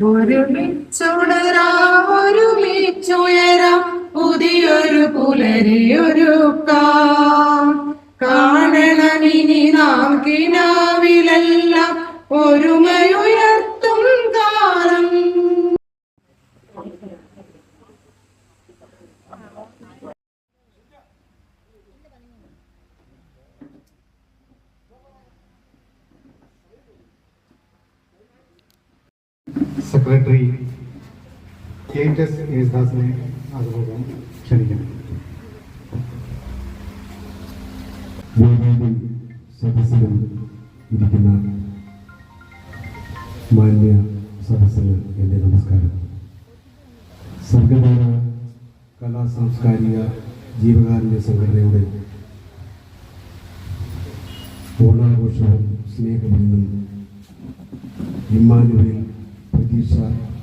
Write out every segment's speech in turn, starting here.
ഒരുമിച്ചുടരാമൊരുമിച്ചുയരാം പുതിയൊരു പുലരിയൊരു ഒരുക്കാം. കാണണം നാം കിനാവിലെല്ലാം ഒരുമ സെക്രട്ടറി കെ എസ് യേശുദാസിനെ അതുപോലെ ക്ഷണിക്കണം സദസ്സിലും ഇരിക്കുന്ന മാന്യ സദസ്സിന് എന്റെ നമസ്കാരം. സർഗധാര കലാ സാംസ്കാരിക ജീവകാരുണ്യ സംഘടനയുടെ ഓണാഘോഷവും സ്നേഹമെന്നും ഇമ്മാനുവേൽ പ്രതീക്ഷ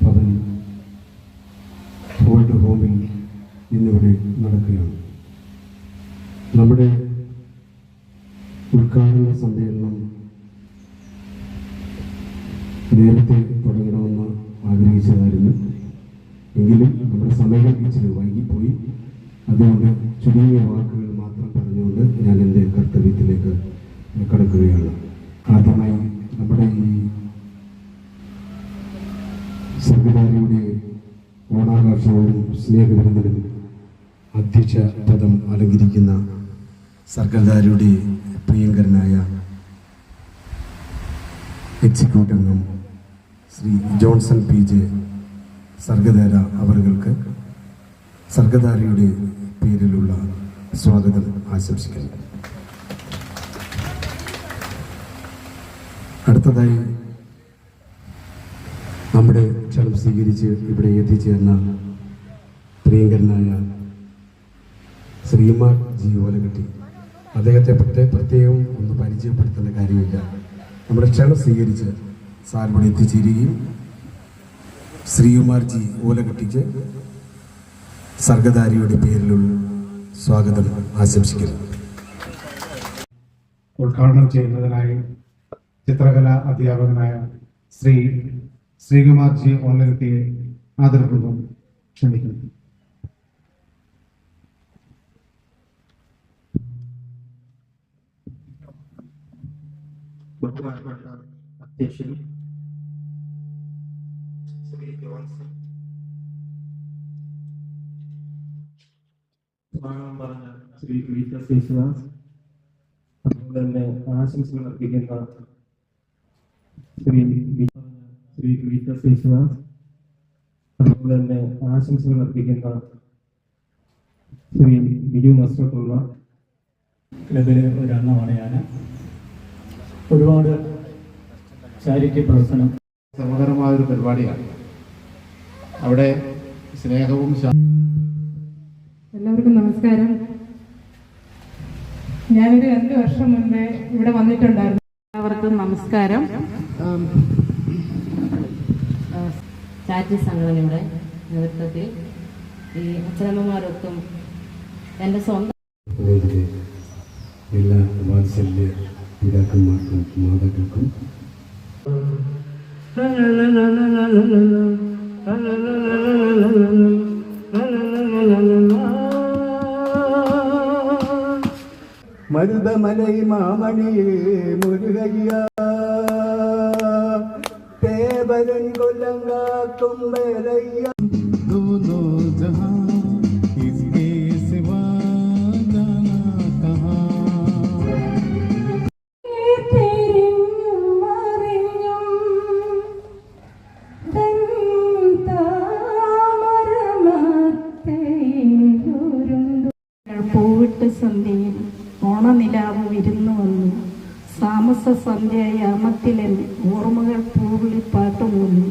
ഭവൻ ഓൾഡ് ഹോമിൽ ഇന്നിവിടെ നടക്കുകയാണ്. നമ്മുടെ ഉദ്ഘാടന സമ്മേളനം നേരത്തെ തുടങ്ങണമെന്ന് ആഗ്രഹിച്ചതായിരുന്നു എങ്കിലും നമ്മുടെ സമയം ഇച്ചിരി വൈകിപ്പോയി. അതുകൊണ്ട് ചുരുങ്ങിയ വാക്കുകൾ മാത്രം പറഞ്ഞുകൊണ്ട് ഞാൻ എന്റെ കർത്തവ്യത്തിലേക്ക് കടക്കുകയാണ്. ആദ്യമായി നമ്മുടെ ഈ സർഗധാരിയുടെ ഓണാഘോഷവും സ്നേഹവിരുന്നിലും അധ്യക്ഷ പദം അലങ്കരിക്കുന്ന സർഗധാരിയുടെ പ്രിയങ്കരനായ എക്സിക്യൂട്ടീവ് അംഗം Shri Johnson P J Sargadhara അവറുകൾക്ക് സർഗധാരയുടെ പേരിലുള്ള സ്വാഗതം ആശംസിക്കുന്നു. അടുത്തതായി നമ്മുടെ ക്ഷണം സ്വീകരിച്ച് ഇവിടെ എത്തിച്ചേർന്ന പ്രിയങ്കരനായ ശ്രീമാൻ ജി ഓലകെട്ടി അദ്ദേഹത്തെ പ്രത്യേക പ്രത്യേകം ഒന്ന് പരിചയപ്പെടുത്തേണ്ട കാര്യമില്ല. നമ്മുടെ ക്ഷണം സ്വീകരിച്ച് സാർ ഇവിടെ എത്തിച്ചേരുകയും ശ്രീകുമാർ ജി ഓലകട്ടിക്ക് സർഗധാരിയുടെ പേരിലുള്ള സ്വാഗതം ആശംസിക്കുന്നു. ഉദ്ഘാടനം ചെയ്യുന്നതിനായി ചിത്രകലാ അധ്യാപകനായ ശ്രീ ശ്രീകുമാർ ജി ഓലകത്തിയെ ആദരപൂർവം ക്ഷണിക്കുന്നു. ബഹുമാനപ്പെട്ട അധ്യക്ഷൻ. ശ്രീ ജോൺസൺ സ്വാഗതം പറഞ്ഞ ശ്രീ ക്ലീറ്റസ് യേശുദാസ് അതുപോലെ തന്നെ ആശംസകൾ അർപ്പിക്കുന്ന ശ്രീ വി- ശ്രീ ക്ലീറ്റസ് യേശുദാസ് അതുപോലെ തന്നെ ആശംസകൾ അർപ്പിക്കുന്ന ശ്രീ ബിജു നസ്രത്തുള്ള ക്ലബിലെ ഒരു അംഗമാണ് ഞാൻ. ഒരുപാട് ചാരിറ്റി പ്രവർത്തനം. ശ്രമകരമായ ഒരു പരിപാടിയാണ്. അവിടെ സ്നേഹവും എല്ലാവർക്കും നമസ്കാരം. ഞാനൊരു രണ്ട് വർഷം മുമ്പേ ഇവിടെ വന്നിട്ടുണ്ടായിരുന്നു. എല്ലാവർക്കും നമസ്കാരം. ചാരിറ്റി സംഘടനയുടെ നേതൃത്വത്തിൽ ഈ അച്ഛനമ്മമാരൊത്തും എന്റെ സ്വന്തം എല്ലാ വാത്സല്യ പിതാക്കന്മാർക്കും മാതാക്കൾക്കും മരുതമലൈ മാമണിയേ മുരുകയ്യ. വേലയ്യ. दोनों താമസ സന്ധ്യ യാമത്തിലെ ഓർമ്മകൾ പൂവിളി പാട്ടുപോന്നു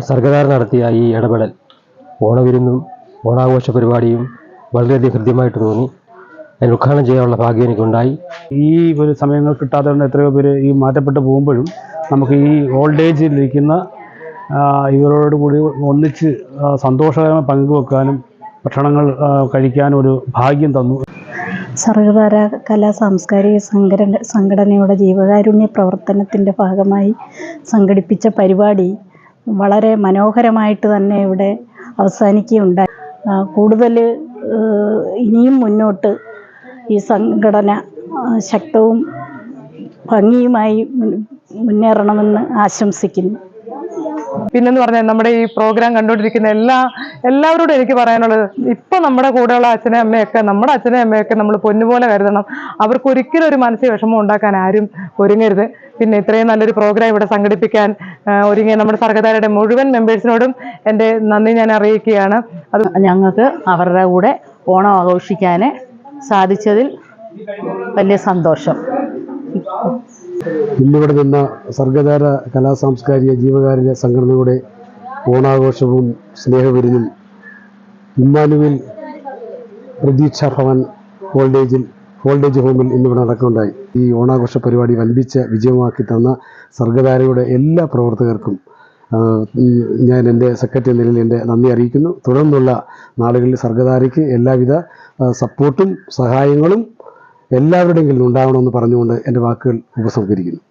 സർഗധാര നടത്തിയ ഈ ഇടപെടൽ ഓണവിരുന്നും ഓണാഘോഷ പരിപാടിയും വളരെയധികം ഹൃദ്യമായിട്ട് തോന്നി. അതിന് ഉദ്ഘാടനം ചെയ്യാനുള്ള ഭാഗ്യം എനിക്കുണ്ടായി. ഈ ഒരു സമയങ്ങൾ കിട്ടാത്തതുകൊണ്ട് എത്രയോ പേര് ഈ മാറ്റപ്പെട്ട് പോകുമ്പോഴും നമുക്ക് ഈ ഓൾഡ് ഏജിലിരിക്കുന്ന ഇവരോട് കൂടി ഒന്നിച്ച് സന്തോഷകരമായി പങ്കുവെക്കാനും ഭക്ഷണങ്ങൾ കഴിക്കാനും ഒരു ഭാഗ്യം തന്നു. സർവകാല കലാ സാംസ്കാരിക സംഘടന സംഘടനയുടെ ജീവകാരുണ്യ പ്രവർത്തനത്തിന്റെ ഭാഗമായി സംഘടിപ്പിച്ച പരിപാടി വളരെ മനോഹരമായിട്ട് തന്നെ ഇവിടെ അവസാനിക്കുകയുണ്ടായി. കൂടുതൽ ഇനിയും മുന്നോട്ട് ഈ സംഘടന ശക്തവും ഭംഗിയുമായി മുന്നേറണമെന്ന് ആശംസിക്കുന്നു. പിന്നെന്ന് പറഞ്ഞാൽ നമ്മുടെ ഈ പ്രോഗ്രാം കണ്ടുകൊണ്ടിരിക്കുന്ന എല്ലാ എല്ലാവരോടും എനിക്ക് പറയാനുള്ളത് ഇപ്പൊ നമ്മുടെ കൂടെയുള്ള അച്ഛനെ അമ്മയൊക്കെ നമ്മുടെ അച്ഛനെ അമ്മയൊക്കെ നമ്മൾ പൊന്നുപോലെ കരുതണം. അവർക്ക് ഒരിക്കലും ഒരു മാനസിക വിഷമം ഉണ്ടാക്കാൻ ആരും ഒരുങ്ങരുത്. പിന്നെ ഇത്രയും നല്ലൊരു പ്രോഗ്രാം ഇവിടെ സംഘടിപ്പിക്കാൻ ഒരുങ്ങിയ നമ്മുടെ സർഗതാരയുടെ മുഴുവൻ മെമ്പേഴ്സിനോടും എന്റെ നന്ദി ഞാൻ അറിയിക്കുകയാണ്. അത് ഞങ്ങൾക്ക് അവരുടെ കൂടെ ഓണം ആഘോഷിക്കാൻ സാധിച്ചതിൽ വലിയ സന്തോഷം. ഇന്നിവിടെ നിന്ന സർഗധാര കലാ സാംസ്കാരിക ജീവകാരുണ്യ സംഘടനയുടെ ഓണാഘോഷവും സ്നേഹവിരുന്നും ഇമ്മാനുവിൽ പ്രതീക്ഷ ഭവൻ ഹോൾഡേജിൽ ഹോൾഡേജ് ഹോമിൽ ഇന്നിവിടെ നടക്കുകയുണ്ടായി. ഈ ഓണാഘോഷ പരിപാടി വൻപിച്ച വിജയമാക്കി തന്ന സർഗധാരയുടെ എല്ലാ പ്രവർത്തകർക്കും ഞാൻ എന്റെ സെക്രട്ടറി നിലയിൽ എന്റെ നന്ദി അറിയിക്കുന്നു. തുടർന്നുള്ള നാളുകളിൽ സർഗധാരയ്ക്ക് എല്ലാവിധ സപ്പോർട്ടും സഹായങ്ങളും എല്ലാവരുടെയെങ്കിലും ഉണ്ടാവണമെന്ന് പറഞ്ഞുകൊണ്ട് എന്റെ വാക്കുകൾ ഉപസംഹരിക്കുന്നു.